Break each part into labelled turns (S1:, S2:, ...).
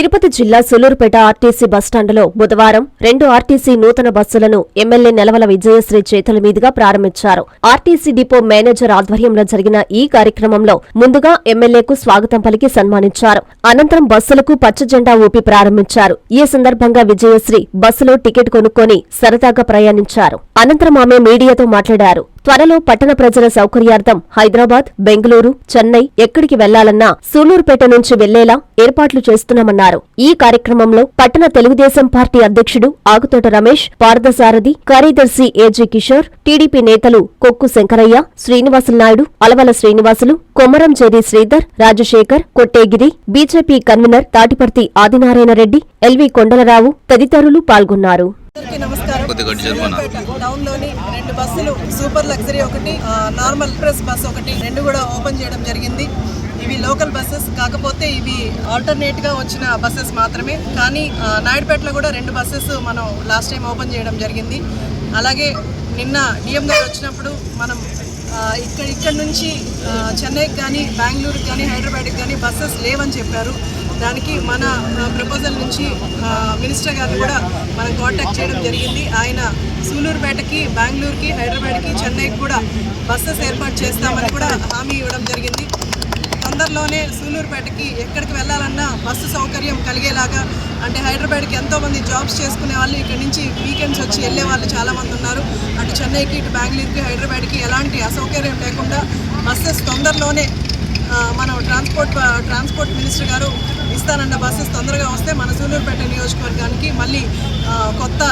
S1: తిరుపతి జిల్లా సులూరుపేట ఆర్టీసీ బస్టాండ్లో బుధవారం రెండు ఆర్టీసీ నూతన బస్సులను ఎమ్మెల్యే నెలవల విజయశ్రీ చేతుల మీదుగా ప్రారంభించారు. ఆర్టీసీ డిపో మేనేజర్ ఆధ్వర్యంలో జరిగిన ఈ కార్యక్రమంలో ముందుగా ఎమ్మెల్యేకు స్వాగతం పలికి సన్మానించారు. అనంతరం బస్సులకు పచ్చ జెండా ఊపి ప్రారంభించారు. ఈ సందర్భంగా విజయశ్రీ బస్సులో టికెట్ కొనుక్కొని సరదాగా ప్రయాణించారు. అనంతరం ఆమె మీడియాతో మాట్లాడారు. త్వరలో పట్టణ ప్రజల సౌకర్యార్థం హైదరాబాద్ బెంగళూరు చెన్నై ఎక్కడికి వెళ్ళాలన్నా సూలూరుపేట నుంచి వెళ్ళేలా ఏర్పాట్లు చేస్తున్నామన్నారు. ఈ కార్యక్రమంలో పట్టణ తెలుగుదేశం పార్టీ అధ్యక్షుడు ఆగుతోట రమేష్ పార్థసారథి కార్యదర్శి ఏజీ కిషోర్ టీడీపీ నేతలు Kokku Shankaraiah Srinivasulu Naidu Alavala Srinivasulu Komaram Jeri Sridhar Rajasekhar Kottegiri BJP convenor Tatiparthi Adinarayana Reddy LV Kondalarao తదితరులు పాల్గొన్నారు.
S2: అందరికీ నమస్కారం. బస్సులు సూపర్ లగ్జరీ ఒకటి నార్మల్ ప్రెస్ బస్ ఒకటి రెండు కూడా ఓపెన్ చేయడం జరిగింది. ఇవి లోకల్ బస్సెస్ కాకపోతే ఇవి ఆల్టర్నేట్గా వచ్చిన బస్సెస్ మాత్రమే. కానీ నాయుడుపేటలో కూడా రెండు బస్సెస్ మనం లాస్ట్ టైం ఓపెన్ చేయడం జరిగింది. అలాగే నిన్న డిఎం గారు వచ్చినప్పుడు మనం ఇక్కడ ఇక్కడ నుంచి చెన్నైకి కానీ బెంగళూరుకి కానీ హైదరాబాద్కి కానీ బస్సెస్ లేవని చెప్పారు. దానికి మన ప్రపోజల్ నుంచి మినిస్టర్ గారిని కూడా మనం కాంటాక్ట్ చేయడం జరిగింది. ఆయన సూలూరుపేటకి బెంగళూరుకి హైదరాబాద్కి చెన్నైకి కూడా బస్సెస్ ఏర్పాటు చేస్తామని కూడా హామీ ఇవ్వడం జరిగింది. తొందరలోనే సూలూరుపేటకి ఎక్కడికి వెళ్ళాలన్నా బస్సు సౌకర్యం కలిగేలాగా అంటే హైదరాబాద్కి ఎంతోమంది జాబ్స్ చేసుకునే వాళ్ళు ఇక్కడ నుంచి వీకెండ్స్ వచ్చి వెళ్ళే వాళ్ళు చాలామంది ఉన్నారు. అటు చెన్నైకి ఇటు బెంగళూరుకి హైదరాబాద్కి ఎలాంటి అసౌకర్యం లేకుండా బస్సెస్ తొందరలోనే మనం ట్రాన్స్పోర్ట్ ట్రాన్స్పోర్ట్ మినిస్టర్ గారు ఇస్తానన్న బస్సెస్ తొందరగా వస్తే మన సూలూరుపేట నియోజకవర్గానికి మళ్ళీ కొత్త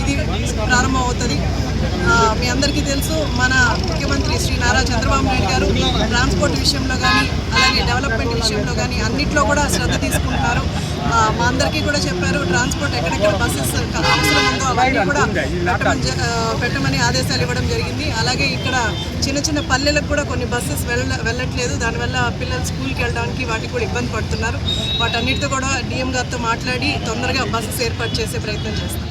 S2: ఇది ప్రారంభం అవుతుంది మీ అందరికీ తెలుసు మన ముఖ్యమంత్రి శ్రీ నారా చంద్రబాబు నాయుడు గారు ట్రాన్స్పోర్ట్ విషయంలో కానీ అలాగే డెవలప్మెంట్ విషయంలో కానీ అన్నిట్లో కూడా శ్రద్ధ తీసుకుంటున్నారు. మా అందరికీ కూడా చెప్పారు ట్రాన్స్పోర్ట్ ఎక్కడెక్కడ బస్సెస్ అవన్నీ కూడా పెట్టమని ఆదేశాలు ఇవ్వడం జరిగింది. అలాగే ఇక్కడ చిన్న చిన్న పల్లెలకు కూడా కొన్ని బస్సెస్ వెళ్ళ వెళ్ళట్లేదు. దానివల్ల పిల్లలు స్కూల్కి వెళ్ళడానికి వాటికి కూడా ఇబ్బంది పడుతున్నారు. వాటన్నిటితో కూడా డిఎం గారితో మాట్లాడి తొందరగా బస్సెస్ ఏర్పాటు చేసే ప్రయత్నం చేస్తాం.